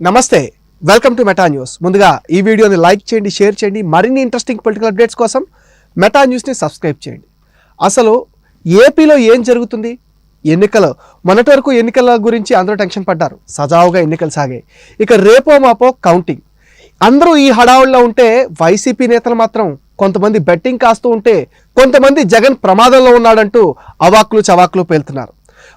నమస్తే welcome to meta news ముందుగా ఈ వీడియోని లైక్ చేయండి షేర్ చేయండి మరిన్ని ఇంట్రెస్టింగ్ పొలిటికల్ అప్డేట్స్ కోసం మెటా న్యూస్ని సబ్స్క్రైబ్ చేయండి. అసలు ఏపీలో ఏం జరుగుతుంది? ఎన్నికలు. మొన్నటి వరకు ఎన్నికల గురించి అందరూ టెన్షన్ పడ్డారు. సజావుగా ఎన్నికలు సాగాయి. ఇక రేపో మాపో కౌంటింగ్ అందరూ ఈ హడావుల్లో ఉంటే వైసీపీ నేతలు మాత్రం కొంతమంది బెట్టింగ్ కాస్తూ ఉంటే కొంతమంది జగన్ ప్రమాదంలో ఉన్నాడంటూ అవాకులు చవాకులు పేలుతున్నారు.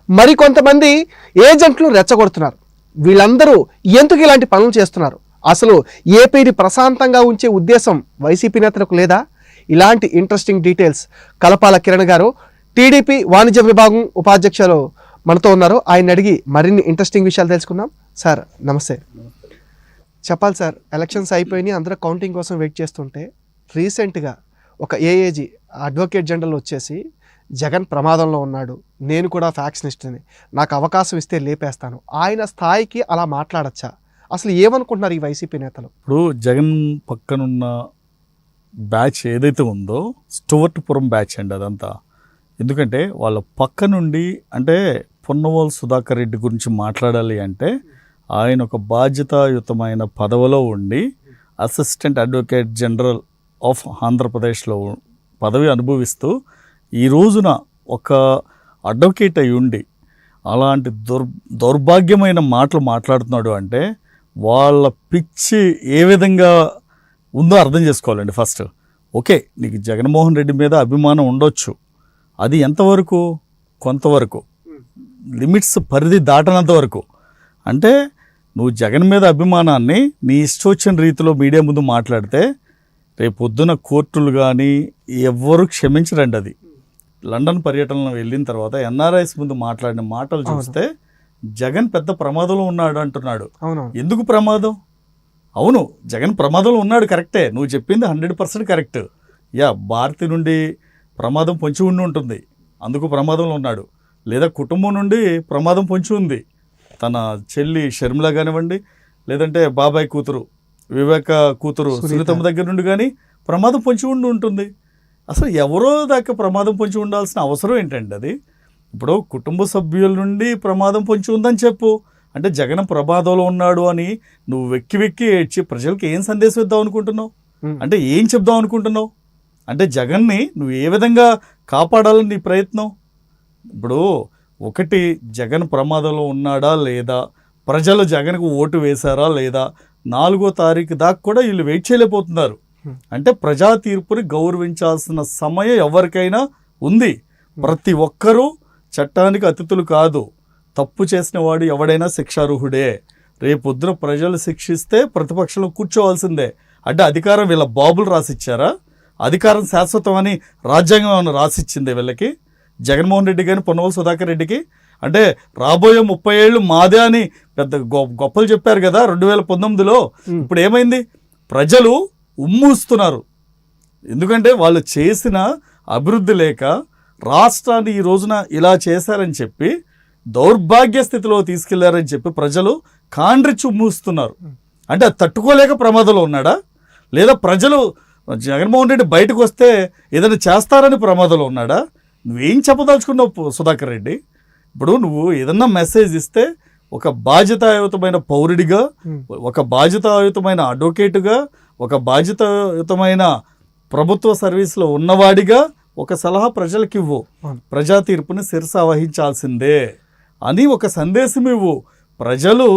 మరి కొంతమంది ఏజెంట్లు రెచ్చగొడుతున్నారు. వీళ్ళందరూ ఎందుకు ఇలాంటి పనులు చేస్తున్నారు? అసలు ఏపీని ప్రశాంతంగా ఉంచే ఉద్దేశం వైసీపీ నేతలకు లేదా? ఇలాంటి ఇంట్రెస్టింగ్ డీటెయిల్స్ కలపాల కిరణ్ గారు టీడీపీ వాణిజ్య విభాగం ఉపాధ్యక్షులు మనతో ఉన్నారు. ఆయన అడిగి మరిన్ని ఇంట్రెస్టింగ్ విషయాలు తెలుసుకుందాం. సార్ నమస్తే. చెప్పాలి సార్ ఎలక్షన్స్ అయిపోయినాయి. అందరూ కౌంటింగ్ కోసం వెయిట్ చేస్తుంటే రీసెంట్గా ఒక ఏఏజీ అడ్వకేట్ జనరల్ వచ్చేసి జగన్ ప్రమాదంలో ఉన్నాడు. నేను కూడా ఫ్యాక్షనిస్ట్ని. నాకు అవకాశం ఇస్తే లేపేస్తాను. ఆయన స్థాయికి అలా మాట్లాడచ్చా? అసలు ఏమనుకుంటున్నారు ఈ వైసీపీ నేతలు? ఇప్పుడు జగన్ పక్కనున్న బ్యాచ్ ఏదైతే ఉందో స్టువర్ట్పురం బ్యాచ్ అండి అదంతా. ఎందుకంటే వాళ్ళ పక్క నుండి అంటే పొన్నవాల్ సుధాకర్ రెడ్డి గురించి మాట్లాడాలి అంటే ఆయన ఒక బాధ్యతాయుతమైన పదవిలో ఉండి అసిస్టెంట్ అడ్వకేట్ జనరల్ ఆఫ్ ఆంధ్రప్రదేశ్లో పదవి అనుభవిస్తూ ఈ రోజున ఒక అడ్వకేట్ అయి ఉండి అలాంటి దుర్ దౌర్భాగ్యమైన మాటలు మాట్లాడుతున్నాడు అంటే వాళ్ళ పిచ్చి ఏ విధంగా ఉందో అర్థం చేసుకోవాలండి ఫస్ట్. ఓకే నీకు జగన్మోహన్ రెడ్డి మీద అభిమానం ఉండొచ్చు. అది ఎంతవరకు? కొంతవరకు. లిమిట్స్ పరిధి దాటనంత వరకు. అంటే నువ్వు జగన్ మీద అభిమానాన్ని నీ ఇష్టొచ్చిన రీతిలో మీడియా ముందు మాట్లాడితే రేపు పొద్దున కోర్టులు కానీ ఎవ్వరు క్షమించరండి అది. లండన్ పర్యటనలో వెళ్ళిన తర్వాత ఎన్ఆర్ఐస్ ముందు మాట్లాడిన మాటలు చూస్తే జగన్ పెద్ద ప్రమాదంలో ఉన్నాడు అంటున్నాడు. ఎందుకు ప్రమాదం? అవును జగన్ ప్రమాదంలో ఉన్నాడు కరెక్టే. నువ్వు చెప్పింది hundred percent correct. Yeah Bharathi నుండి ప్రమాదం పొంచి ఉండి ఉంటుంది. అందుకు ప్రమాదంలో ఉన్నాడు. లేదా కుటుంబం నుండి ప్రమాదం పొంచి ఉంది. తన చెల్లి షర్మిల కానివ్వండి లేదంటే బాబాయ్ కూతురు వివేక కూతురు సునీత. సునీతమ్మ దగ్గర నుండి కానీ ప్రమాదం పొంచి ఉండి ఉంటుంది. అసలు ఎవరో దాకా ప్రమాదం పొంచి ఉండాల్సిన అవసరం ఏంటండి అది? ఇప్పుడు కుటుంబ సభ్యుల నుండి ప్రమాదం పొంచి ఉందని చెప్పు. అంటే జగన్ ప్రమాదంలో ఉన్నాడు అని నువ్వు వెక్కి వెక్కి ఏడ్చి ప్రజలకు ఏం సందేశం ఇద్దాం అనుకుంటున్నావు. అంటే ఏం చెప్దాం అనుకుంటున్నావు? అంటే జగన్ని నువ్వు ఏ విధంగా కాపాడాలని నీ ప్రయత్నం? ఇప్పుడు ఒకటి జగన్ ప్రమాదంలో ఉన్నాడా లేదా? ప్రజలు జగన్కు ఓటు వేశారా లేదా? నాలుగో తారీఖు దాకా కూడా వీళ్ళు వెయిట్ చేయలేకపోతున్నారు. అంటే ప్రజా తీర్పుని గౌరవించాల్సిన సమయం ఎవరికైనా ఉంది. ప్రతి ఒక్కరూ చట్టానికి అతిథులు కాదు. తప్పు చేసిన వాడు ఎవడైనా శిక్షార్హుడే. రేపొద్దున ప్రజలు శిక్షిస్తే ప్రతిపక్షంలో కూర్చోవాల్సిందే. అంటే అధికారం వీళ్ళ బాబులు రాసిచ్చారా? అధికారం శాశ్వతం అని రాజ్యాంగం రాసిచ్చింది వీళ్ళకి? జగన్మోహన్ రెడ్డి కానీ పొన్నవల్ సుధాకర్ రెడ్డికి? అంటే రాబోయే ముప్పై ఏళ్ళు మాదే అని పెద్ద గొప్పలు చెప్పారు కదా రెండు వేల పంతొమ్మిదిలో. ఇప్పుడు ఏమైంది? ప్రజలు ఉమ్మూస్తున్నారు. ఎందుకంటే వాళ్ళు చేసిన అభివృద్ధి లేక రాష్ట్రాన్ని ఈ రోజున ఇలా చేశారని చెప్పి దౌర్భాగ్య స్థితిలో తీసుకెళ్ళారని చెప్పి ప్రజలు కాండ్రిచ్చి ఉమ్మూస్తున్నారు. అంటే అది తట్టుకోలేక ప్రమాదంలో ఉన్నాడా? లేదా ప్రజలు జగన్మోహన్ రెడ్డి బయటకు వస్తే ఏదైనా చేస్తారని ప్రమాదంలో ఉన్నాడా? నువ్వేం చెప్పదలుచుకున్నావు సుధాకర్ రెడ్డి? ఇప్పుడు నువ్వు ఏదన్నా మెసేజ్ ఇస్తే ఒక బాధ్యతాయుతమైన పౌరుడిగా. ఒక బాధ్యతాయుతమైన అడ్వకేటుగా ఒక బాధ్యతాయుతమైన ప్రభుత్వ సర్వీస్లో ఉన్నవాడిగా ఒక సలహా ప్రజలకు ఇవ్వు. ప్రజా తీర్పుని శిరస వహించాల్సిందే అని ఒక సందేశం ఇవ్వు ప్రజలు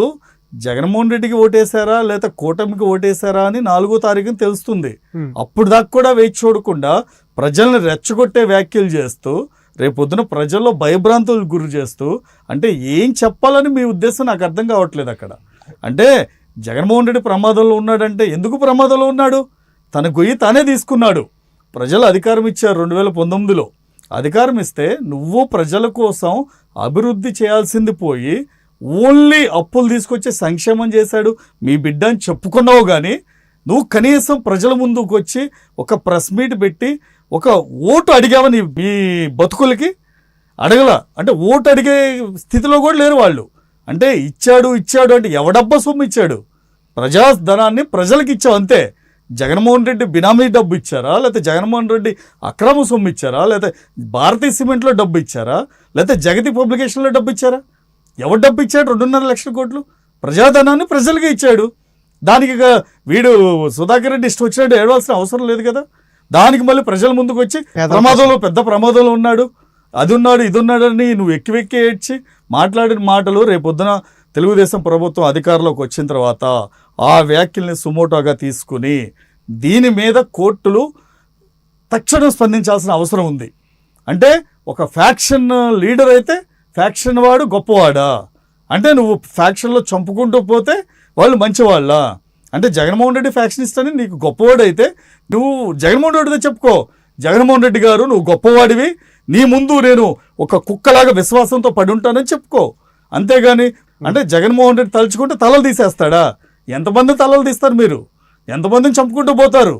జగన్మోహన్ రెడ్డికి ఓటేశారా లేదా కూటమికి ఓటేశారా అని నాలుగో తారీఖున తెలుస్తుంది. అప్పుడు దాకా కూడా వేచి చూడకుండా ప్రజల్ని రెచ్చగొట్టే వ్యాఖ్యలు చేస్తూ రేపొద్దున ప్రజల్లో భయభ్రాంతులకు గురి చేస్తూ అంటే ఏం చెప్పాలని మీ ఉద్దేశం నాకు అర్థం కావట్లేదు అక్కడ. అంటే జగన్మోహన్ రెడ్డి ప్రమాదంలో ఉన్నాడంటే ఎందుకు ప్రమాదంలో ఉన్నాడు? తన గొయ్యి తానే తీసుకున్నాడు. ప్రజలు అధికారం ఇచ్చారు రెండు వేల పంతొమ్మిదిలో. అధికారం ఇస్తే నువ్వు ప్రజల కోసం అభివృద్ధి చేయాల్సింది పోయి ఓన్లీ అప్పులు తీసుకొచ్చే సంక్షేమం చేశాడు మీ బిడ్డ అని చెప్పుకున్నావు కానీ నువ్వు కనీసం ప్రజల ముందుకు వచ్చి ఒక ప్రెస్ మీట్ పెట్టి ఒక ఓటు అడిగామని మీ బతుకులకి? అడగల. అంటే ఓటు అడిగే స్థితిలో కూడా లేరు వాళ్ళు. అంటే ఇచ్చాడు ఇచ్చాడు అంటే ఎవడబ్బా సొమ్ము ఇచ్చాడు? ప్రజాధనాన్ని ప్రజలకు ఇచ్చావు అంతే. జగన్మోహన్ రెడ్డి బినామీ డబ్బు ఇచ్చారా? లేకపోతే జగన్మోహన్ రెడ్డి అక్రమ సొమ్ము ఇచ్చారా? లేకపోతే భారతీయ సిమెంట్లో డబ్బు ఇచ్చారా? లేకపోతే జగతి పబ్లికేషన్లో డబ్బు ఇచ్చారా? ఎవరు డబ్బు ఇచ్చాడు? రెండున్నర లక్షల కోట్లు. ప్రజాధనాన్ని ప్రజలకే ఇచ్చాడు. దానికి వీడు సుధాకర్ రెడ్డి ఇష్టం వచ్చినట్టు ఏడవలసిన అవసరం లేదు కదా. దానికి మళ్ళీ ప్రజల ముందుకు వచ్చి ప్రమాదంలో పెద్ద ప్రమాదంలో ఉన్నాడు. అది ఉన్నాడు ఇది ఉన్నాడని నువ్వు ఎక్కి వెక్కి ఏడ్చి మాట్లాడిన మాటలు రేపొద్దున తెలుగుదేశం ప్రభుత్వం అధికారంలోకి వచ్చిన తర్వాత ఆ వ్యాఖ్యల్ని సుమోటోగా తీసుకుని దీని మీద కోర్టులు తక్షణం స్పందించాల్సిన అవసరం ఉంది. అంటే ఒక ఫ్యాక్షన్ లీడర్ అయితే ఫ్యాక్షన్ వాడు గొప్పవాడా? అంటే నువ్వు ఫ్యాక్షన్లో చంపుకుంటూ పోతే వాళ్ళు మంచివాళ్ళ? అంటే జగన్మోహన్ రెడ్డి ఫ్యాక్షనిస్ట్ అని నీకు గొప్పవాడు అయితే నువ్వు జగన్మోహన్ రెడ్డితో చెప్పుకో. జగన్మోహన్ రెడ్డి గారు నువ్వు గొప్పవాడివి నీ ముందు నేను ఒక కుక్కలాగా విశ్వాసంతో పడి ఉంటానని చెప్పుకో. అంతేగాని అంటే జగన్మోహన్ రెడ్డి తలుచుకుంటే తలలు తీసేస్తాడా? ఎంతమంది తలలు తీస్తారు మీరు? ఎంతమందిని చంపుకుంటూ పోతారు?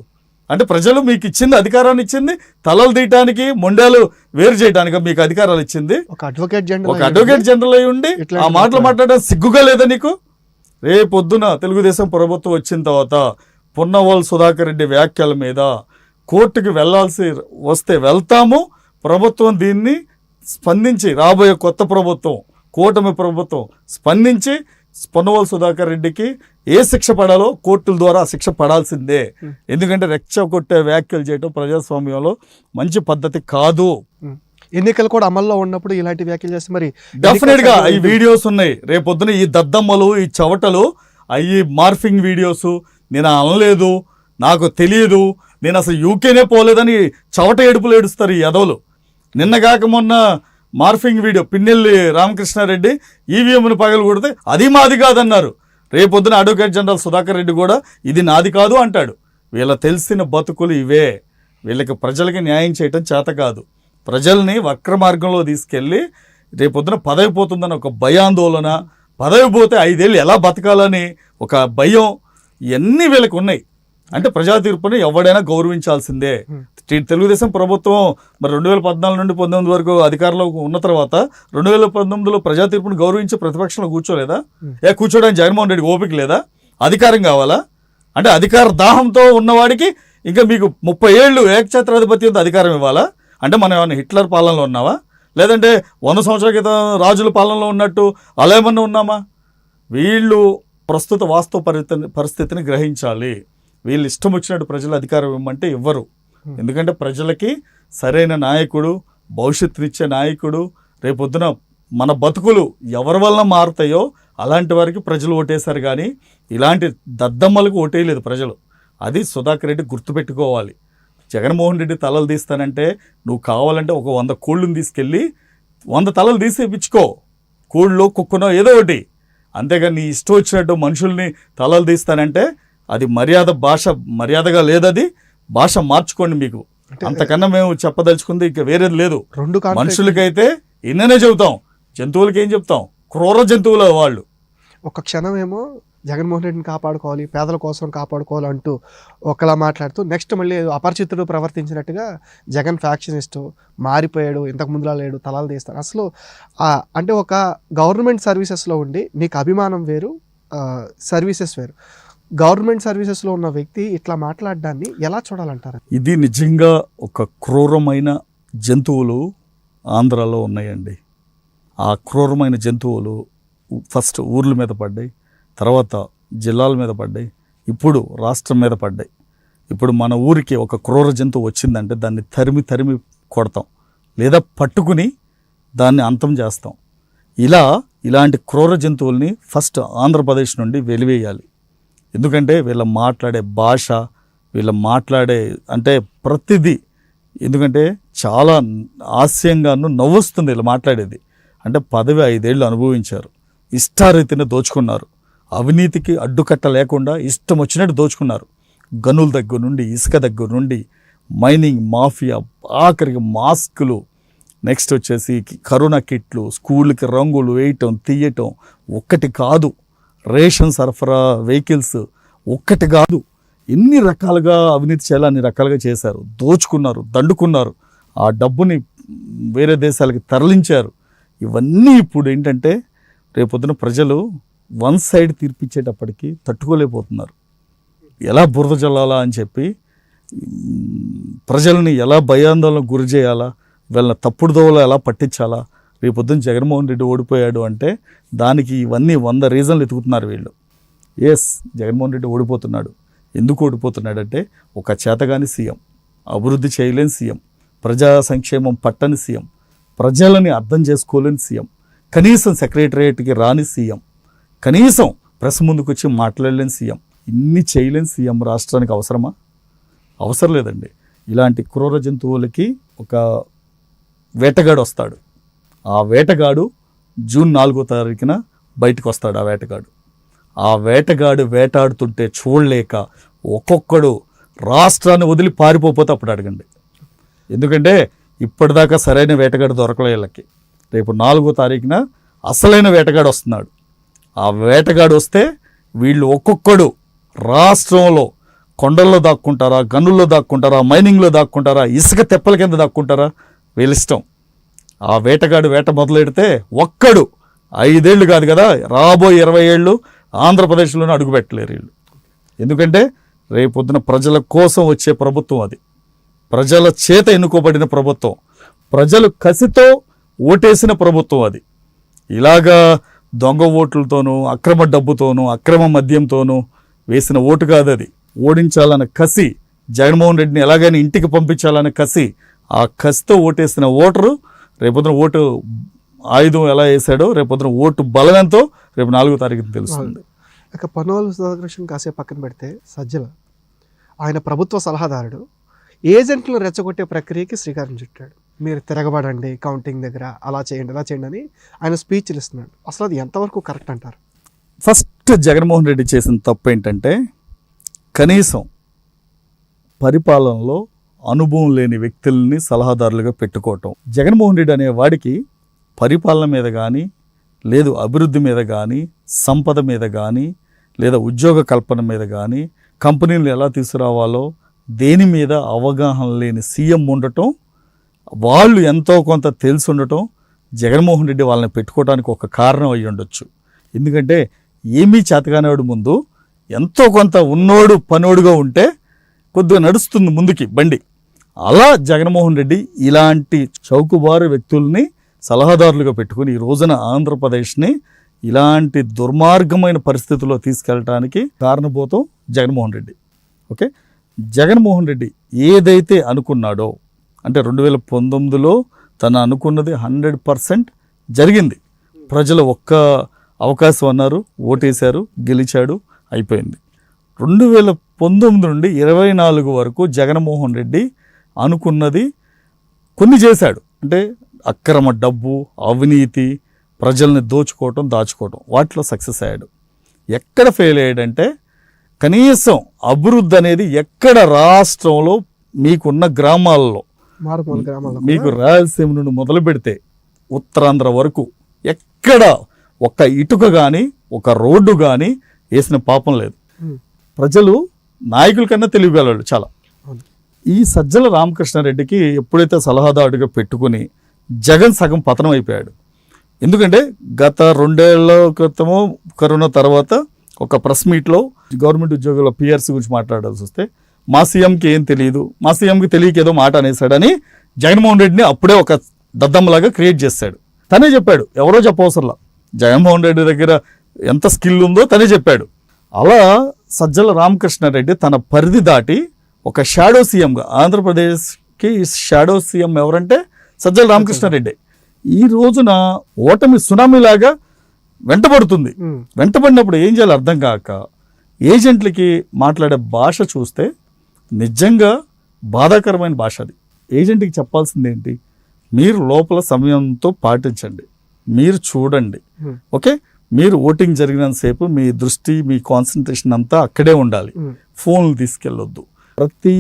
అంటే ప్రజలు మీకు ఇచ్చింది అధికారాన్ని ఇచ్చింది తలలు తీయటానికి మొండాలు వేరు చేయడానికి మీకు అధికారాలు ఇచ్చింది. ఒక అడ్వకేట్ జనరల్ ఒక అడ్వకేట్ జనరల్ అయి ఉండి ఆ మాటలు మాట్లాడడం సిగ్గుగా లేదా నీకు? రేపొద్దున తెలుగుదేశం ప్రభుత్వం వచ్చిన తర్వాత పున్నవల్ సుధాకర్ రెడ్డి వ్యాఖ్యల మీద కోర్టుకి వెళ్ళాల్సి వస్తే వెళ్తాము. ప్రభుత్వం దీన్ని స్పందించి రాబోయే కొత్త ప్రభుత్వం కూటమి ప్రభుత్వం స్పందించి పొన్నవల్ సుధాకర్ రెడ్డికి ఏ శిక్ష పడాలో కోర్టుల ద్వారా శిక్ష పడాల్సిందే. ఎందుకంటే రెచ్చ కొట్టే వ్యాఖ్యలు చేయడం ప్రజాస్వామ్యంలో మంచి పద్ధతి కాదు. ఎన్నికలు కూడా అమల్లో ఉన్నప్పుడు ఇలాంటి వ్యాఖ్యలు చేస్తే మరి డెఫినెట్గా ఈ వీడియోస్ ఉన్నాయి. రేపొద్దున ఈ దద్దమ్మలు ఈ చవటలు అవి మార్ఫింగ్ వీడియోస్ నేను అనలేదు నాకు తెలియదు నేను అసలు యూకేనే పోలేదని చవట ఏడుపులు ఏడుస్తారు ఈ యదవులు. నిన్నగాక మొన్న మార్ఫింగ్ వీడియో పిన్నెల్లి రామకృష్ణారెడ్డి ఈవీఎంను పగలు కొడితే అది మాది కాదన్నారు. రేపొద్దున అడ్వకేట్ జనరల్ సుధాకర్ రెడ్డి కూడా ఇది నాది కాదు అంటాడు. వీళ్ళ తెలిసిన బతుకులు ఇవే. వీళ్ళకి ప్రజలకి న్యాయం చేయటం చేత కాదు. ప్రజల్ని వక్ర మార్గంలో తీసుకెళ్ళి రేపొద్దున పదవి పోతుందని ఒక భయాందోళన. పదవి పోతే ఐదేళ్ళు ఎలా బతకాలని ఒక భయం ఇవన్నీ వీళ్ళకి ఉన్నాయి. అంటే ప్రజా తీర్పుని ఎవడైనా గౌరవించాల్సిందే. తెలుగుదేశం ప్రభుత్వం మరి రెండు వేల పద్నాలుగు నుండి పంతొమ్మిది వరకు అధికారంలో ఉన్న తర్వాత రెండు వేల పంతొమ్మిదిలో ప్రజా తీర్పుని గౌరవించి ప్రతిపక్షంలో కూర్చోలేదా? ఏ కూర్చోడానికి జగన్మోహన్ రెడ్డి ఓపిక లేదా? అధికారం కావాలా? అంటే అధికార దాహంతో ఉన్నవాడికి ఇంకా మీకు ముప్పై ఏళ్ళు ఏకఛత్రాధిపత్యంతో అధికారం ఇవ్వాలా? అంటే మనం ఏమైనా హిట్లర్ పాలనలో ఉన్నావా? లేదంటే వంద సంవత్సరాల క్రితం రాజుల పాలనలో ఉన్నట్టు అలా ఏమన్నా ఉన్నామా? వీళ్ళు ప్రస్తుత వాస్తవ పరిస్థితిని పరిస్థితిని గ్రహించాలి. వీళ్ళు ఇష్టం వచ్చినట్టు ప్రజలు అధికారం ఇవ్వమంటే ఇవ్వరు. ఎందుకంటే ప్రజలకి సరైన నాయకుడు భవిష్యత్తునిచ్చే నాయకుడు రేపొద్దున మన బతుకులు ఎవరి వలన మారుతాయో అలాంటి వారికి ప్రజలు ఓటేశారు కానీ ఇలాంటి దద్దమ్మలకు ఓటేయలేదు ప్రజలు. అది సుధాకర్ రెడ్డి గుర్తుపెట్టుకోవాలి. జగన్మోహన్ రెడ్డి తలలు తీస్తానంటే నువ్వు కావాలంటే ఒక వంద కోళ్ళని తీసుకెళ్ళి వంద తలలు తీసేపించుకో కోళ్ళో కుక్కనో ఏదో ఒకటి. అంతేగాని నీ ఇష్టం వచ్చినట్టు మనుషుల్ని తలలు తీస్తానంటే అది మర్యాద భాష మర్యాదగా లేదది. భాష మార్చుకోండి మీకు. అంతకన్నా మేము చెప్పదలుచుకుంది ఇక వేరేది లేదు. రెండు మనుషులకైతే ఇన్ననే చెబుతాం. జంతువులకి ఏం చెప్తాం? క్రూర జంతువుల వాళ్ళు. ఒక క్షణం ఏమో జగన్మోహన్ రెడ్డిని కాపాడుకోవాలి పేదల కోసం కాపాడుకోవాలి అంటూ ఒకలా మాట్లాడుతూ నెక్స్ట్ మళ్ళీ అపరిచితుడు ప్రవర్తించినట్టుగా జగన్ ఫ్యాక్షనిస్ట్ మారిపోయాడు ఇంతకు ముందులా లేడు తలాలు తీస్తాడు. అసలు అంటే ఒక గవర్నమెంట్ సర్వీసెస్లో ఉండి నీకు అభిమానం వేరు సర్వీసెస్ వేరు. గవర్నమెంట్ సర్వీసెస్లో ఉన్న వ్యక్తి ఇట్లా మాట్లాడడాన్ని ఎలా చూడాలంటారు? ఇది నిజంగా ఒక క్రూరమైన జంతువులు ఆంధ్రాలో ఉన్నాయండి. ఆ క్రూరమైన జంతువులు ఫస్ట్ ఊర్ల మీద పడ్డాయి. తర్వాత జిల్లాల మీద పడ్డాయి ఇప్పుడు రాష్ట్రం మీద పడ్డాయి. ఇప్పుడు మన ఊరికి ఒక క్రూర జంతువు వచ్చిందంటే దాన్ని తరిమి తరిమి కొడతాం లేదా పట్టుకుని దాన్ని అంతం చేస్తాం. ఇలా ఇలాంటి క్రూర జంతువుల్ని ఫస్ట్ ఆంధ్రప్రదేశ్ నుండి వెలివేయాలి. ఎందుకంటే వీళ్ళ మాట్లాడే భాష వీళ్ళ మాట్లాడే అంటే ప్రతిదీ ఎందుకంటే చాలా హాస్యంగాను నవ్వుస్తుంది వీళ్ళు మాట్లాడేది. అంటే పదవి ఐదేళ్ళు అనుభవించారు. ఇష్టారీతిని దోచుకున్నారు. అవినీతికి అడ్డుకట్ట లేకుండా ఇష్టం వచ్చినట్టు దోచుకున్నారు. గనుల దగ్గర నుండి ఇసుక దగ్గర నుండి మైనింగ్ మాఫియా ఆఖరికి మాస్కులు. నెక్స్ట్ వచ్చేసి కరోనా కిట్లు స్కూళ్ళకి రంగులు వేయటం తీయటం ఒక్కటి కాదు. రేషన్ సరఫరా వెహికల్స్ ఒక్కటి కాదు. ఎన్ని రకాలుగా అవినీతి చేయాలి అన్ని రకాలుగా చేశారు. దోచుకున్నారు దండుకున్నారు. ఆ డబ్బుని వేరే దేశాలకి తరలించారు. ఇవన్నీ ఇప్పుడు ఏంటంటే రేపొద్దున ప్రజలు వన్ సైడ్ తీర్పిచ్చేటప్పటికి తట్టుకోలేకపోతున్నారు. ఎలా బురద జల్లాలా అని చెప్పి ప్రజల్ని ఎలా భయాందోళనకు గురి చేయాలా వీళ్ళని తప్పుడు దోవలో ఎలా పట్టించాలా రేపొద్దున జగన్మోహన్ రెడ్డి ఓడిపోయాడు అంటే దానికి ఇవన్నీ వంద రీజన్లు ఎతుకుతున్నారు వీళ్ళు. ఎస్ జగన్మోహన్ రెడ్డి ఓడిపోతున్నాడు. ఎందుకు ఓడిపోతున్నాడు అంటే ఒక చేతగాని సీఎం అభివృద్ధి చేయలేని సీఎం ప్రజా సంక్షేమం పట్టని సీఎం ప్రజలని అర్థం చేసుకోలేని సీఎం కనీసం సెక్రటరియట్కి రాని సీఎం కనీసం ప్రెస్ ముందుకు వచ్చి మాట్లాడలేని సీఎం. ఇన్ని చేయలేని సీఎం రాష్ట్రానికి అవసరమా? అవసరం లేదండి. ఇలాంటి క్రూర జంతువులకి ఒక వేటగాడు వస్తాడు. ఆ వేటగాడు జూన్ నాలుగో తారీఖున బయటకు వస్తాడు ఆ వేటగాడు. ఆ వేటగాడు వేటాడుతుంటే చూడలేక ఒక్కొక్కడు రాష్ట్రాన్ని వదిలి పారిపోతే అప్పుడు అడగండి. ఎందుకంటే ఇప్పటిదాకా సరైన వేటగాడు దొరకలే వీళ్ళకి. రేపు నాలుగో తారీఖున అసలైన వేటగాడు వస్తున్నాడు. ఆ వేటగాడు వస్తే వీళ్ళు ఒక్కొక్కడు రాష్ట్రంలో కొండల్లో దాక్కుంటారా గనుల్లో దాక్కుంటారా మైనింగ్లో దాక్కుంటారా ఇసుక తెప్పల కింద దాక్కుంటారా? వీళ్ళిష్టం. ఆ వేటగాడు వేట మొదలెడితే ఒక్కడు ఐదేళ్ళు కాదు కదా రాబోయే ఇరవై ఏళ్ళు ఆంధ్రప్రదేశ్లోనే అడుగుపెట్టలేరు వీళ్ళు. ఎందుకంటే రేపొద్దున ప్రజల కోసం వచ్చే ప్రభుత్వం అది. ప్రజల చేత ఎన్నుకోబడిన ప్రభుత్వం. ప్రజలు కసితో ఓటేసిన ప్రభుత్వం అది. ఇలాగా దొంగ ఓట్లతోనూ అక్రమ డబ్బుతోనూ అక్రమ మద్యంతోనూ వేసిన ఓటు కాదు అది. ఓడించాలన్న కసి జగన్మోహన్ రెడ్డిని ఎలాగైనా ఇంటికి పంపించాలన్న కసి ఆ కసితో ఓటేసిన ఓటరు రేపొద్దున ఓటు ఆయుధం ఎలా వేసాడో రేపొద్దున ఓటు బలం ఎంతో రేపు నాలుగో తారీఖున తెలుస్తుంది. ఇక పన్నోలు సుధాకృష్ణ కాసేపు పక్కన పెడితే సజ్జల ఆయన ప్రభుత్వ సలహాదారుడు ఏజెంట్లను రెచ్చగొట్టే ప్రక్రియకి శ్రీకారం చుట్టాడు. మీరు తిరగబడండి కౌంటింగ్ దగ్గర అలా చేయండి అలా చేయండి అని ఆయన స్పీచ్లు ఇస్తున్నాడు. అసలు అది ఎంతవరకు కరెక్ట్ అంటారు? ఫస్ట్ జగన్మోహన్ రెడ్డి చేసిన తప్పు ఏంటంటే కనీసం పరిపాలనలో అనుభవం లేని వ్యక్తుల్ని సలహాదారులుగా పెట్టుకోవటం. జగన్మోహన్ రెడ్డి అనే వాడికి పరిపాలన మీద కానీ లేదు అభివృద్ధి మీద కానీ సంపద మీద కానీ లేదా ఉద్యోగ కల్పన మీద కానీ కంపెనీలు ఎలా తీసుకురావాలో దేని మీద అవగాహన లేని సీఎం ఉండటం వాళ్ళు ఎంతో కొంత తెలిసి ఉండటం జగన్మోహన్ రెడ్డి వాళ్ళని పెట్టుకోవడానికి ఒక కారణం అయ్యి ఉండొచ్చు. ఎందుకంటే ఏమీ చేతగానేవాడు ముందు ఎంతో కొంత ఉన్నోడు పనోడుగా ఉంటే కొద్దిగా నడుస్తుంది ముందుకి బండి. అలా జగన్మోహన్ రెడ్డి ఇలాంటి చౌకబారు వ్యక్తుల్ని సలహాదారులుగా పెట్టుకుని ఈ రోజున ఆంధ్రప్రదేశ్ని ఇలాంటి దుర్మార్గమైన పరిస్థితుల్లో తీసుకెళ్ళటానికి కారణభూతం జగన్మోహన్ రెడ్డి. ఓకే? జగన్మోహన్ రెడ్డి ఏదైతే అనుకున్నాడో అంటే రెండు వేల పంతొమ్మిదిలో తను అనుకున్నది హండ్రెడ్ పర్సెంట్ జరిగింది. ప్రజలు ఒక్క అవకాశం అన్నారు ఓటేశారు గెలిచాడు అయిపోయింది. రెండు వేల పంతొమ్మిది నుండి ఇరవై నాలుగు వరకు జగన్మోహన్ రెడ్డి అనుకున్నది కొన్ని చేశాడు. అంటే అక్రమ డబ్బు అవినీతి ప్రజల్ని దోచుకోవటం దాచుకోవటం వాటిలో సక్సెస్ అయ్యాడు. ఎక్కడ ఫెయిల్ అయ్యాడంటే కనీసం అభివృద్ధి అనేది ఎక్కడ రాష్ట్రంలో మీకున్న గ్రామాల్లో మారుమూల గ్రామాల్లో మీకు రాయలసీమ నుండి మొదలు పెడితే ఉత్తరాంధ్ర వరకు ఎక్కడ ఒక ఇటుక కానీ ఒక రోడ్డు కానీ వేసిన పాపం లేదు. ప్రజలు నాయకుల కన్నా తెలియగలరు చాలా. ఈ సజ్జల రామకృష్ణారెడ్డికి ఎప్పుడైతే సలహాదారుడిగా పెట్టుకుని జగన్ సగం పతనం అయిపోయాడు. ఎందుకంటే గత రెండేళ్ళ క్రితము కరోనా తర్వాత ఒక ప్రెస్ మీట్లో గవర్నమెంట్ ఉద్యోగుల పిఆర్సీ గురించి మాట్లాడాల్సి వస్తే మా సీఎంకి ఏం తెలియదు మా సీఎంకి తెలియక ఏదో మాట అనేసాడని జగన్మోహన్ రెడ్డిని అప్పుడే ఒక దద్దమ్మలాగా క్రియేట్ చేశాడు. తనే చెప్పాడు ఎవరో చెప్పవసరంలా. జగన్మోహన్ రెడ్డి దగ్గర ఎంత స్కిల్ ఉందో తనే చెప్పాడు. అలా సజ్జల రామకృష్ణారెడ్డి తన పరిధి దాటి ఒక షాడో సీఎంగా ఆంధ్రప్రదేశ్కి షాడో సీఎం ఎవరంటే సజ్జల రామకృష్ణారెడ్డి. ఈ రోజున ఓటమి సునామీలాగా వెంటబడుతుంది. వెంటబడినప్పుడు ఏం చేయాలో అర్థం కాక ఏజెంట్లకి మాట్లాడే భాష చూస్తే నిజంగా బాధాకరమైన భాష అది. ఏజెంట్కి చెప్పాల్సింది ఏంటి? మీరు లోపల సమయంతో పాటించండి. మీరు చూడండి. ఉమ్, ఓకే? మీరు ఓటింగ్ జరిగినంతసేపు మీ దృష్టి మీ కాన్సన్ట్రేషన్ అంతా అక్కడే ఉండాలి. ఉమ్, ఫోన్లు తీసుకెళ్ళొద్దు. ప్రతి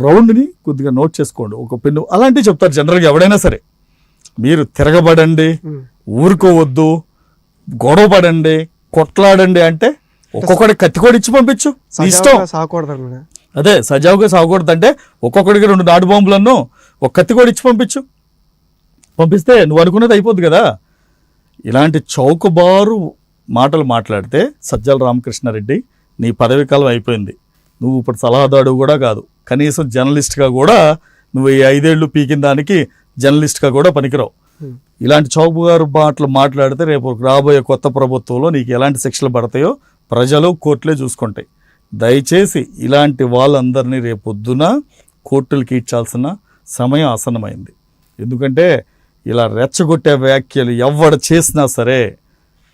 రౌండ్ని కొద్దిగా నోట్ చేసుకోండి. ఒక పెన్ను అలాంటివి చెప్తారు జనరల్గా ఎవడైనా సరే. మీరు తిరగబడండి ఉమ్. ఊరుకోవద్దు గొడవ పడండి కొట్లాడండి అంటే ఒక్కొక్కడి కత్తి కూడా ఇచ్చి పంపించు. ఇష్టం. అదే సజావుగా సాగకూడదంటే ఒక్కొక్కడికి రెండు నాటు బాంబులను ఒక కత్తి కూడా ఇచ్చి పంపించు. పంపిస్తే నువ్వు అనుకున్నది అయిపోద్ది కదా. ఇలాంటి చౌకబారు మాటలు మాట్లాడితే సజ్జల రామకృష్ణారెడ్డి నీ పదవి కాలం అయిపోయింది. నువ్వు ఇప్పుడు సలహాదారు కూడా కాదు. కనీసం జర్నలిస్ట్గా కూడా నువ్వు ఈ ఐదేళ్ళు పీకిన దానికి జర్నలిస్ట్గా కూడా పనికిరావు. ఇలాంటి చౌకబారు మాటలు మాట్లాడితే రేపు రాబోయే కొత్త ప్రభుత్వంలో నీకు ఎలాంటి శిక్షలు పడతాయో ప్రజలు కోర్టులే చూసుకుంటాయి. దయచేసి ఇలాంటి వాళ్ళందరినీ రేపొద్దున కోర్టులకి ఇచ్చాల్సిన సమయం ఆసన్నమైంది. ఎందుకంటే ఇలా రెచ్చగొట్టే వ్యాఖ్యలు ఎవడు చేసినా సరే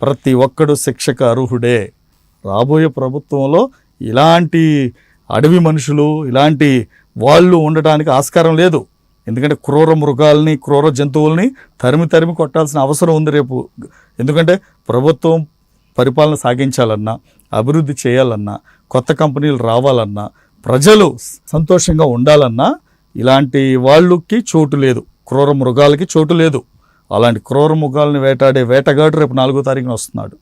ప్రతి ఒక్కడు శిక్షకు అర్హుడే. రాబోయే ప్రభుత్వంలో ఇలాంటి అడవి మనుషులు ఇలాంటి వాళ్ళు ఉండటానికి ఆస్కారం లేదు. ఎందుకంటే క్రూర మృగాల్ని క్రూర జంతువుల్ని తరిమి తరిమి కొట్టాల్సిన అవసరం ఉంది రేపు. ఎందుకంటే ప్రభుత్వం పరిపాలన సాగించాలన్నా అభివృద్ధి చేయాలన్నా కొత్త కంపెనీలు రావాలన్నా ప్రజలు సంతోషంగా ఉండాలన్నా ఇలాంటి వాళ్ళకి చోటు లేదు. క్రూర మృగాలకి చోటు లేదు. అలాంటి క్రూర మృగాలను వేటాడే వేటగాడు రేపు నాలుగో తారీఖున వస్తున్నాడు.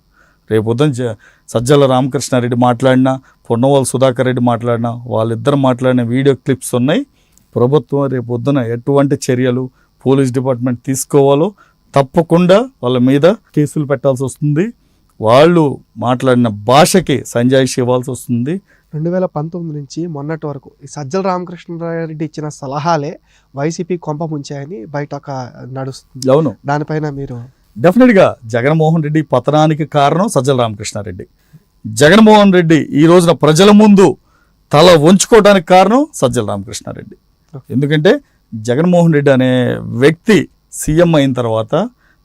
రేపు ఉదయం జ- సజ్జల రామకృష్ణారెడ్డి మాట్లాడినా పొన్నవాళ్ళు సుధాకర్ రెడ్డి మాట్లాడినా వాళ్ళిద్దరు మాట్లాడిన వీడియో క్లిప్స్ ఉన్నాయి. ప్రభుత్వం రేపు పొద్దున ఎటువంటి చర్యలు పోలీస్ డిపార్ట్మెంట్ తీసుకోవాలో తప్పకుండా వాళ్ళ మీద కేసులు పెట్టాల్సి వస్తుంది. వాళ్ళు మాట్లాడిన భాషకి సంజాయిషి ఇవ్వాల్సి వస్తుంది. రెండు వేల పంతొమ్మిది నుంచి మొన్నటి వరకు ఈ సజ్జల రామకృష్ణారెడ్డి ఇచ్చిన సలహాలే వైసీపీ కొంప ముంచాయని బయట ఒక నడుస్తుంది. అవును. దానిపైన మీరు డెఫినెట్గా జగన్మోహన్ రెడ్డి పతనానికి కారణం సజ్జల రామకృష్ణారెడ్డి. జగన్మోహన్ రెడ్డి ఈ రోజున ప్రజల ముందు తల వంచుకోవడానికి కారణం సజ్జల రామకృష్ణారెడ్డి. ఎందుకంటే జగన్మోహన్ రెడ్డి అనే వ్యక్తి సీఎం అయిన తర్వాత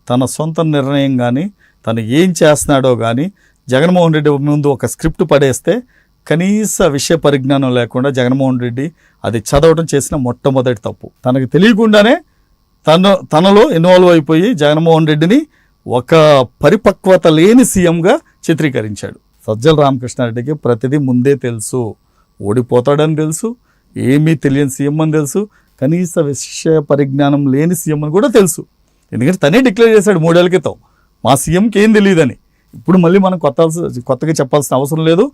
తన సొంత నిర్ణయం కానీ తను ఏం చేస్తున్నాడో కానీ జగన్మోహన్ రెడ్డి ముందు ఒక స్క్రిప్ట్ పడేస్తే కనీస విషయ పరిజ్ఞానం లేకుండా జగన్మోహన్ రెడ్డి అది చదవడం చేసిన మొట్టమొదటి తప్పు. తనకు తెలియకుండానే తను తనలో ఇన్వాల్వ్ అయిపోయి జగన్మోహన్ రెడ్డిని ఒక పరిపక్వత లేని సీఎంగా చిత్రీకరించాడు. సజ్జల రామకృష్ణారెడ్డికి ప్రతిదీ ముందే తెలుసు. ఓడిపోతాడని తెలుసు. ఏమీ తెలియని సీఎం అని తెలుసు. కనీస విషయ పరిజ్ఞానం లేని సీఎం అని కూడా తెలుసు. ఎందుకంటే తనే డిక్లేర్ చేశాడు మూడేళ్ళ క్రితం. మా సీఎంకి ఏం తెలియదని. ఇప్పుడు మళ్ళీ మనం కొత్త కొత్తగా చెప్పాల్సిన అవసరం లేదు.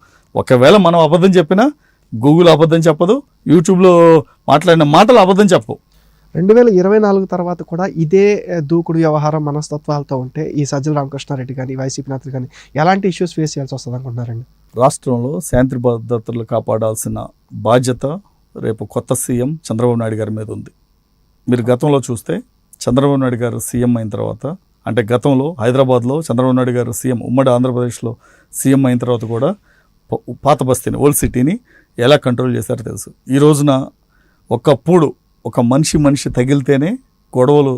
ఒకవేళ మనం అబద్ధం చెప్పినా గూగుల్ అబద్ధం చెప్పదు యూట్యూబ్లో మాట్లాడిన మాటలు అబద్ధం చెప్పవు. రెండు వేల ఇరవై నాలుగు తర్వాత కూడా ఇదే దూకుడు వ్యవహారం మనస్తత్వాలతో ఉంటే ఈ సజ్జల రామకృష్ణారెడ్డి కానీ వైసీపీ నేతలు కానీ ఎలాంటి ఇష్యూస్ ఫేస్ చేయాల్సి వస్తుంది అనుకుంటున్నారండి రాష్ట్రంలో శాంతి భద్రతలు కాపాడాల్సిన బాధ్యత రేపు కొత్త సీఎం చంద్రబాబు నాయుడు గారి మీద ఉంది. మీరు గతంలో చూస్తే చంద్రబాబు నాయుడు గారు సీఎం అయిన తర్వాత అంటే గతంలో హైదరాబాద్లో చంద్రబాబు నాయుడు గారు సీఎం ఉమ్మడి ఆంధ్రప్రదేశ్లో సీఎం అయిన తర్వాత కూడా పాత బస్తీని ఓల్డ్ సిటీని ఎలా కంట్రోల్ చేశారో తెలుసు. ఈ రోజున ఒకప్పుడు ఒక మనిషి మనిషి తగిలితేనే గొడవలు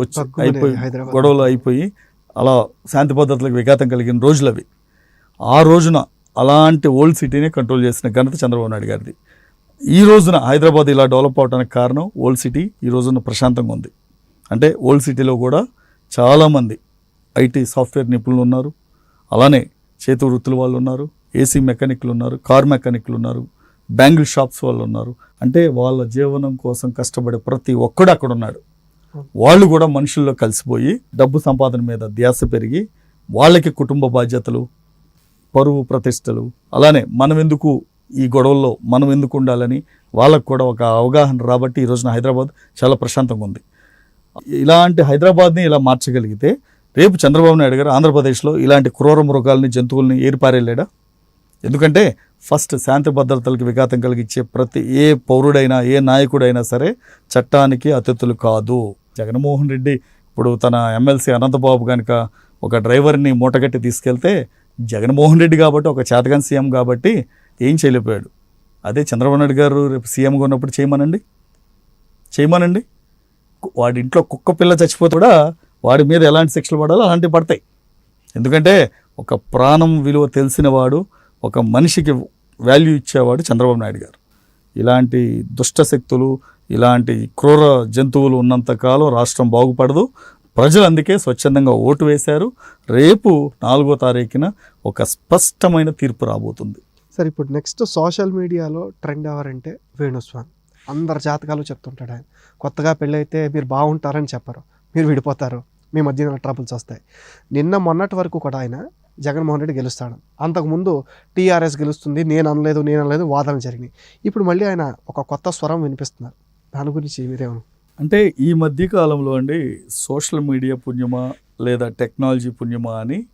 వచ్చి అయిపోయి. గొడవలు అయిపోయి అలా శాంతి భద్రతలకు విఘాతం కలిగిన రోజులు అవి. ఆ రోజున అలాంటి ఓల్డ్ సిటీని కంట్రోల్ చేసిన ఘనత చంద్రబాబు నాయుడు గారిది. ఈ రోజున హైదరాబాద్ ఇలా డెవలప్ అవడానికి కారణం ఓల్డ్ సిటీ ఈ రోజున ప్రశాంతంగా ఉంది. అంటే ఓల్డ్ సిటీలో కూడా చాలామంది ఐటీ సాఫ్ట్వేర్ నిపుణులు ఉన్నారు. అలానే చేతి వృత్తుల వాళ్ళు ఉన్నారు. ఏసీ మెకానిక్లు ఉన్నారు. కార్ మెకానిక్లు ఉన్నారు. బ్యాంగిల్ షాప్స్ వాళ్ళు ఉన్నారు. అంటే వాళ్ళ జీవనం కోసం కష్టపడే ప్రతి ఒక్కడు అక్కడ ఉన్నాడు. వాళ్ళు కూడా మనుషుల్లో కలిసిపోయి డబ్బు సంపాదన మీద ధ్యాస పెరిగి వాళ్ళకి కుటుంబ బాధ్యతలు పరువు ప్రతిష్టలు అలానే మనం ఎందుకు ఈ గొడవల్లో మనం ఎందుకు ఉండాలని వాళ్ళకు కూడా ఒక అవగాహన రాబట్టి ఈ రోజున హైదరాబాద్ చాలా ప్రశాంతంగా ఉంది. ఇలాంటి హైదరాబాద్ని ఇలా మార్చగలిగితే రేపు చంద్రబాబు నాయుడు గారు ఆంధ్రప్రదేశ్లో ఇలాంటి క్రూర మృగాల్ని జంతువుల్ని ఏరిపారేలేడా ఎందుకంటే ఫస్ట్ శాంతి భద్రతలకు విఘాతం కలిగించే ప్రతి ఏ పౌరుడైనా ఏ నాయకుడైనా సరే చట్టానికి అతిథులు కాదు. జగన్మోహన్ రెడ్డి ఇప్పుడు తన ఎమ్మెల్సీ అనంతబాబు కనుక ఒక డ్రైవర్ని మూటగట్టి తీసుకెళ్తే జగన్మోహన్ రెడ్డి కాబట్టి ఒక చేతగాని సీఎం కాబట్టి ఏం చేయలేకపోయాడు. అదే చంద్రబాబు నాయుడు గారు రేపు సీఎంగా ఉన్నప్పుడు చేయమనండి? చేయమనండి? వాడి ఇంట్లో కుక్క పిల్ల చచ్చిపోతే కూడా వాడి మీద ఎలాంటి శిక్షలు పడాలో అలాంటివి పడతాయి. ఎందుకంటే ఒక ప్రాణం విలువ తెలిసిన వాడు ఒక మనిషికి వాల్యూ ఇచ్చేవాడు చంద్రబాబు నాయుడు గారు. ఇలాంటి దుష్ట శక్తులు ఇలాంటి క్రూర జంతువులు ఉన్నంతకాలం రాష్ట్రం బాగుపడదు. ప్రజలు అందుకే స్వచ్ఛందంగా ఓటు వేశారు. రేపు నాలుగో తారీఖున ఒక స్పష్టమైన తీర్పు రాబోతుంది. సార్ ఇప్పుడు నెక్స్ట్ సోషల్ మీడియాలో ట్రెండ్ ఎవరంటే వేణుస్వామి. అందరి జాతకాలు చెప్తుంటాడు ఆయన. కొత్తగా పెళ్ళైతే మీరు బాగుంటారని చెప్పరు. మీరు విడిపోతారు. మీ మధ్యన ట్రబుల్స్ వస్తాయి. నిన్న మొన్నటి వరకు కూడా ఆయన జగన్మోహన్ రెడ్డి గెలుస్తాడు. అంతకుముందు టీఆర్ఎస్ గెలుస్తుంది నేను అనలేదు నేను అనలేదు వాదన జరిగినాయి. ఇప్పుడు మళ్ళీ ఆయన ఒక కొత్త స్వరం వినిపిస్తున్నారు. దాని గురించి మీరేమను అంటే ఈ మధ్య కాలంలో అండి సోషల్ మీడియా పుణ్యమా లేదా టెక్నాలజీ పుణ్యమా అని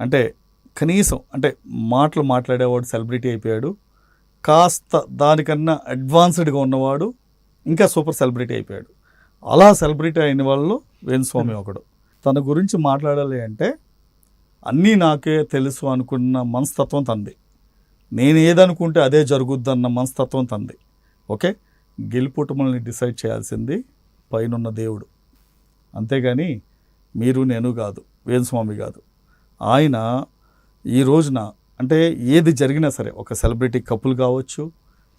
అంటే కనీసం అంటే మాటలు మాట్లాడేవాడు సెలబ్రిటీ అయిపోయాడు. కాస్త దానికన్నా అడ్వాన్స్డ్గా ఉన్నవాడు ఇంకా సూపర్ సెలబ్రిటీ అయిపోయాడు. అలా సెలబ్రిటీ అయిన వాళ్ళు వేణుస్వామి ఒకడు. తన గురించి మాట్లాడాలి అంటే అన్నీ నాకే తెలుసు అనుకున్న మనస్తత్వం తంది. నేను ఏదనుకుంటే అదే జరుగుద్దన్న మనస్తత్వం తంది. ఓకే? గెలుపుటమల్ని డిసైడ్ చేయాల్సింది పైనున్న దేవుడు. అంతేగాని మీరు నేను కాదు వేణుస్వామి కాదు. ఆయన ఈ రోజున అంటే ఏది జరిగినా సరే ఒక సెలబ్రిటీ కపుల్ కావచ్చు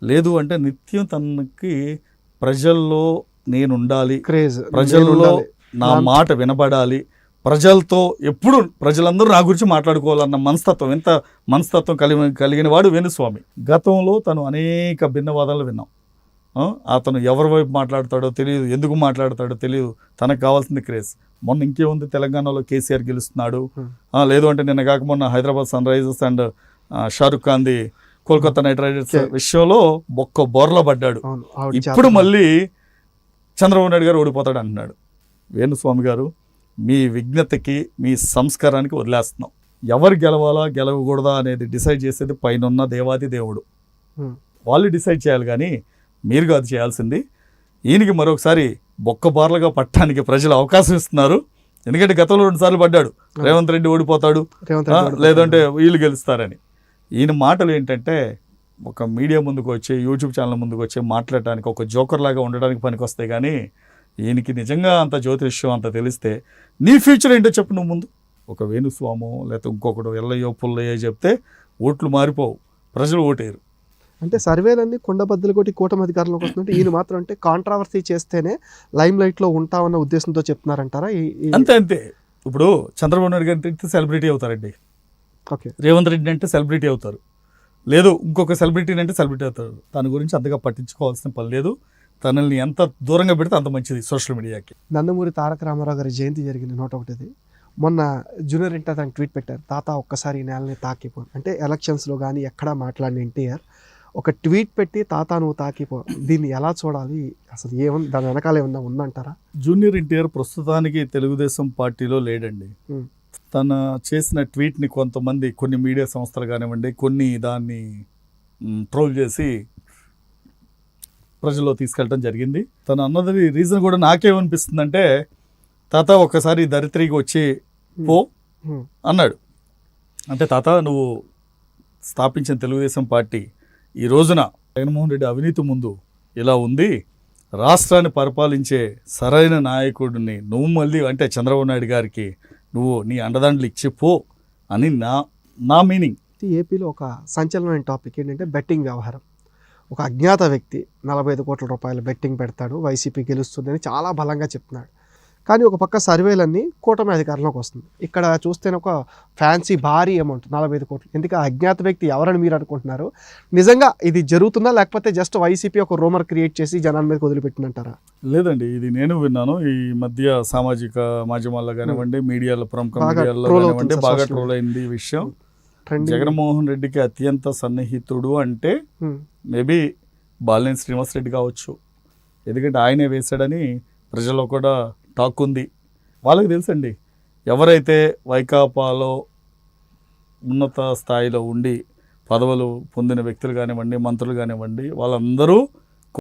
లేదు అంటే నిత్యం తనకి ప్రజల్లో నేను ఉండాలి క్రేజ్ ప్రజల్లో నా మాట వినబడాలి ప్రజలతో ఎప్పుడు ప్రజలందరూ నా గురించి మాట్లాడుకోవాలన్న మనస్తత్వం ఎంత మనస్తత్వం కలిగి కలిగిన వాడు వేణుస్వామి. గతంలో తను అనేక భిన్నవాదాలు విన్నాం. అతను ఎవరి వైపు మాట్లాడతాడో తెలియదు. ఎందుకు మాట్లాడతాడో తెలియదు. తనకు కావాల్సింది క్రేజ్. మొన్న ఇంకేముంది? తెలంగాణలో కేసీఆర్ గెలుస్తున్నాడు. Hmm. లేదు అంటే నిన్న కాక మొన్న Hyderabad Sunrisers and Shahrukh ఖాన్ది కోల్కతా నైట్ రైడర్స్. విషయంలో బొక్క బోర్ల పడ్డాడు. ఇప్పుడు మళ్ళీ చంద్రబాబు నాయుడు గారు ఓడిపోతాడు అంటున్నాడు. వేణుస్వామి గారు మీ విజ్ఞతకి మీ సంస్కారానికి వదిలేస్తున్నాం. ఎవరు గెలవాలా గెలవకూడదా అనేది డిసైడ్ చేసేది పైన దేవాది దేవుడు. Hmm. వాళ్ళు డిసైడ్ చేయాలి కానీ మీరు కాదు చేయాల్సింది. ఈయనకి మరొకసారి బొక్క బార్లుగా పట్టడానికి ప్రజలు అవకాశం ఇస్తున్నారు. ఎందుకంటే గతంలో రెండు సార్లు పడ్డాడు. రేవంత్ రెడ్డి ఓడిపోతాడు. లేదంటే వీళ్ళు గెలుస్తారని. ఈయన మాటలు ఏంటంటే ఒక మీడియా ముందుకు వచ్చి యూట్యూబ్ ఛానల్ ముందుకు వచ్చి మాట్లాడటానికి ఒక జోకర్ లాగా ఉండడానికి పనికొస్తాయి. కానీ ఈయనకి నిజంగా అంత జ్యోతిష్యం అంత తెలిస్తే నీ ఫ్యూచర్ ఏంటో చెప్పు నువ్వు ముందు. ఒక వేణుస్వామో లేకపోతే ఇంకొకడు ఎల్లయ్యో పుల్లయ్యో చెప్తే ఓట్లు మారిపోవు. ప్రజలు ఓటేరు అంటే సర్వేలన్నీ కొండబద్దలు కొట్టి కూటమి అధికారంలోకి వస్తుంటే ఈయన మాత్రం అంటే కాంట్రావర్సీ చేస్తేనే లైమ్ లైట్లో ఉంటామన్న ఉద్దేశంతో చెప్తున్నారంటారా? అంతే అంతే. ఇప్పుడు చంద్రబాబు నాయుడు గారి అంటే సెలబ్రిటీ అవుతారండి. ఓకే. రేవంత్ రెడ్డి అంటే సెలబ్రిటీ అవుతారు. లేదు ఇంకొక సెలబ్రిటీ అంటే సెలబ్రిటీ అవుతారు. తన గురించి అంతగా పట్టించుకోవాల్సిన పని లేదు. తనల్ని ఎంత దూరంగా పెడితే అంత మంచిది సోషల్ మీడియాకి నందమూరి తారక రామారావు గారి జయంతి జరిగింది నూట ఒకటిది. మొన్న జూనియర్ ఎన్టీఆర్ దానికి ట్వీట్ పెట్టారు తాత ఒక్కసారి ఈ నేలని తాకిపో అంటే ఎలక్షన్స్లో కానీ ఎక్కడా మాట్లాడిన ఎన్టీఆర్ ఒక ట్వీట్ పెట్టి తాత నువ్వు తాకిపో. దీన్ని ఎలా చూడాలి? అసలు ఏముంది దాని వెనకాల ఏమన్నా ఉందంటారా? జూనియర్ ఎన్టీఆర్ ప్రస్తుతానికి తెలుగుదేశం పార్టీలో లేడండి. తన చేసిన ట్వీట్ని కొంతమంది కొన్ని మీడియా సంస్థలు కానివ్వండి కొన్ని దాన్ని ట్రోల్ చేసి ప్రజల్లో తీసుకెళ్ళటం జరిగింది. తను అన్నది రీజన్ కూడా నాకేమనిపిస్తుందంటే తాత ఒక్కసారి దరిద్రికి వచ్చి పో. అన్నాడు. అంటే తాత నువ్వు స్థాపించిన తెలుగుదేశం పార్టీ ఈ రోజున జగన్మోహన్ రెడ్డి అవినీతి ముందు ఇలా ఉంది. రాష్ట్రాన్ని పరిపాలించే సరైన నాయకుడిని నువ్వు మళ్ళీ అంటే చంద్రబాబు నాయుడు గారికి నువ్వు నీ అండదండలు ఇచ్చి పో అని నా నా మీనింగ్. ఏపీలో ఒక సంచలనమైన టాపిక్ ఏంటంటే బెట్టింగ్ వ్యవహారం. ఒక అజ్ఞాత వ్యక్తి నలభై ఐదు కోట్ల రూపాయల బెట్టింగ్ పెడతాడు వైసీపీ గెలుస్తుందని చాలా బలంగా చెప్తున్నాడు. కానీ ఒక పక్క సర్వేలన్నీ కూటమి అధికారంలోకి వస్తుంది. ఇక్కడ చూస్తేనే ఒక ఫ్యాన్సీ భారీ అమౌంట్ నలభై ఐదు కోట్లు. ఎందుకు? ఆ అజ్ఞాత వ్యక్తి ఎవరని మీరు అనుకుంటున్నారు? నిజంగా ఇది జరుగుతుందా? లేకపోతే జస్ట్ వైసీపీ ఒక రూమర్ క్రియేట్ చేసి జనాల మీద వదిలిపెట్టినంటారా లేదండి ఇది నేను విన్నాను. ఈ మధ్య సామాజిక మాధ్యమాల్లో కానివ్వండి మీడియాలో ప్రముఖ మీడియాలో కానివ్వండి బాగా ట్రోల్ అయింది ఈ విషయం. జగన్మోహన్ రెడ్డికి అత్యంత సన్నిహితుడు అంటే మేబీ బాలినేని శ్రీనివాసరెడ్డి కావచ్చు. ఎందుకంటే ఆయనే వేశాడని ప్రజల్లో కూడా టాక్ ఉంది వాళ్ళకి తెలుసండి ఎవరైతే వైకాపాలో ఉన్నత స్థాయిలో ఉండి పదవులు పొందిన వ్యక్తులు కానివ్వండి మంత్రులు కానివ్వండి వాళ్ళందరూ